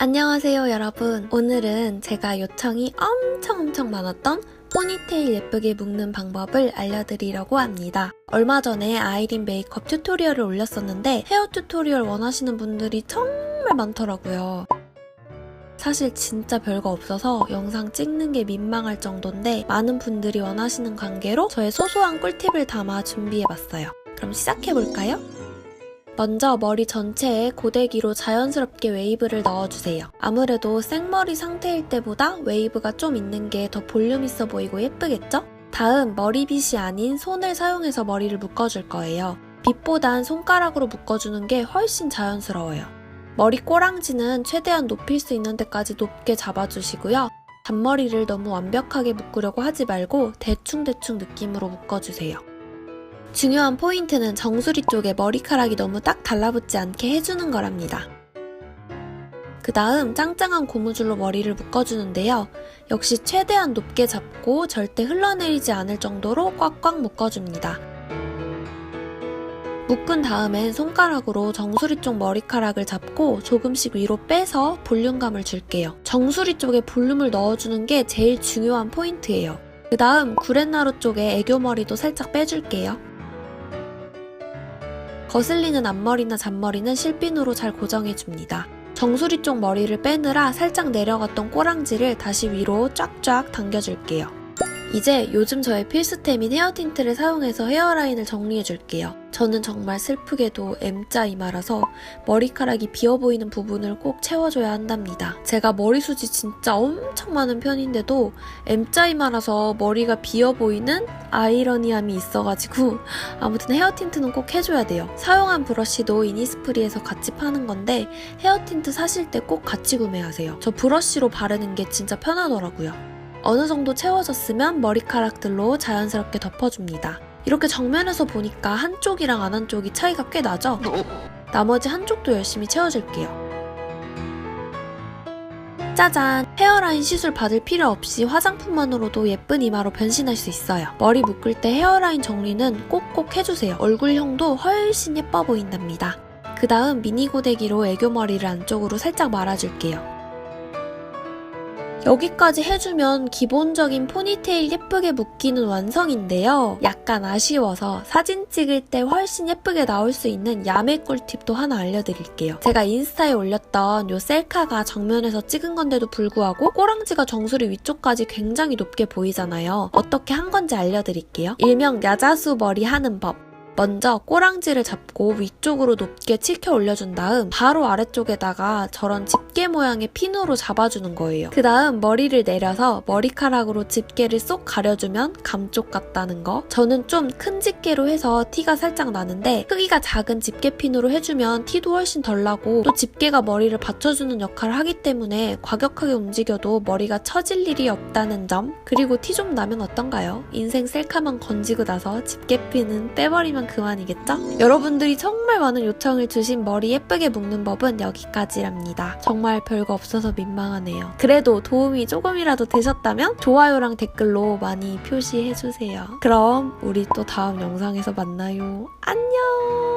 안녕하세요 여러분 오늘은 제가 요청이 엄청 엄청 많았던 포니테일 예쁘게 묶는 방법을 알려드리려고 합니다. 얼마 전에 아이린 메이크업 튜토리얼을 올렸었는데 헤어 튜토리얼 원하시는 분들이 정말 많더라고요. 사실 진짜 별거 없어서 영상 찍는 게 민망할 정도인데 많은 분들이 원하시는 관계로 저의 소소한 꿀팁을 담아 준비해봤어요. 그럼 시작해볼까요? 먼저 머리 전체에 고데기로 자연스럽게 웨이브를 넣어주세요. 아무래도 생머리 상태일 때보다 웨이브가 좀 있는 게 더 볼륨 있어 보이고 예쁘겠죠? 다음 머리빗이 아닌 손을 사용해서 머리를 묶어줄 거예요. 빗보단 손가락으로 묶어주는 게 훨씬 자연스러워요. 머리 꼬랑지는 최대한 높일 수 있는 데까지 높게 잡아주시고요. 잔머리를 너무 완벽하게 묶으려고 하지 말고 대충대충 느낌으로 묶어주세요. 중요한 포인트는 정수리 쪽에 머리카락이 너무 딱 달라붙지 않게 해주는 거랍니다. 그 다음 짱짱한 고무줄로 머리를 묶어주는데요. 역시 최대한 높게 잡고 절대 흘러내리지 않을 정도로 꽉꽉 묶어줍니다. 묶은 다음엔 손가락으로 정수리 쪽 머리카락을 잡고 조금씩 위로 빼서 볼륨감을 줄게요. 정수리 쪽에 볼륨을 넣어주는 게 제일 중요한 포인트예요. 그 다음 구렛나루 쪽에 애교머리도 살짝 빼줄게요. 거슬리는 앞머리나 잔머리는 실핀으로 잘 고정해줍니다. 정수리 쪽 머리를 빼느라 살짝 내려갔던 꼬랑지를 다시 위로 쫙쫙 당겨줄게요. 이제 요즘 저의 필수템인 헤어 틴트를 사용해서 헤어라인을 정리해줄게요. 저는 정말 슬프게도 M자 이마라서 머리카락이 비어 보이는 부분을 꼭 채워줘야 한답니다. 제가 머리숱이 진짜 엄청 많은 편인데도 M자 이마라서 머리가 비어 보이는 아이러니함이 있어가지고 아무튼 헤어 틴트는 꼭 해줘야 돼요. 사용한 브러쉬도 이니스프리에서 같이 파는 건데 헤어 틴트 사실 때 꼭 같이 구매하세요. 저 브러쉬로 바르는 게 진짜 편하더라고요. 어느 정도 채워졌으면 머리카락들로 자연스럽게 덮어줍니다. 이렇게 정면에서 보니까 한쪽이랑 안 한쪽이 차이가 꽤 나죠? 나머지 한쪽도 열심히 채워줄게요. 짜잔! 헤어라인 시술 받을 필요 없이 화장품만으로도 예쁜 이마로 변신할 수 있어요. 머리 묶을 때 헤어라인 정리는 꼭꼭 해주세요. 얼굴형도 훨씬 예뻐 보인답니다. 그 다음 미니 고데기로 애교머리를 안쪽으로 살짝 말아줄게요. 여기까지 해주면 기본적인 포니테일 예쁘게 묶이는 완성인데요. 약간 아쉬워서 사진 찍을 때 훨씬 예쁘게 나올 수 있는 야매 꿀팁도 하나 알려드릴게요. 제가 인스타에 올렸던 요 셀카가 정면에서 찍은 건데도 불구하고 꼬랑지가 정수리 위쪽까지 굉장히 높게 보이잖아요. 어떻게 한 건지 알려드릴게요. 일명 야자수 머리 하는 법. 먼저 꼬랑지를 잡고 위쪽으로 높게 치켜 올려준 다음 바로 아래쪽에다가 저런 집 게 모양의 핀으로 잡아주는 거예요. 그 다음 머리를 내려서 머리카락으로 집게를 쏙 가려주면 감쪽 같다는 거. 저는 좀 큰 집게로 해서 티가 살짝 나는데 크기가 작은 집게 핀으로 해주면 티도 훨씬 덜 나고 또 집게가 머리를 받쳐주는 역할을 하기 때문에 과격하게 움직여도 머리가 처질 일이 없다는 점. 그리고 티 좀 나면 어떤가요? 인생 셀카만 건지고 나서 집게 핀은 빼버리면 그만이겠죠? 여러분들이 정말 많은 요청을 주신 머리 예쁘게 묶는 법은 여기까지랍니다. 정말 별거 없어서 민망하네요. 그래도 도움이 조금이라도 되셨다면 좋아요랑 댓글로 많이 표시해주세요. 그럼 우리 또 다음 영상에서 만나요. 안녕!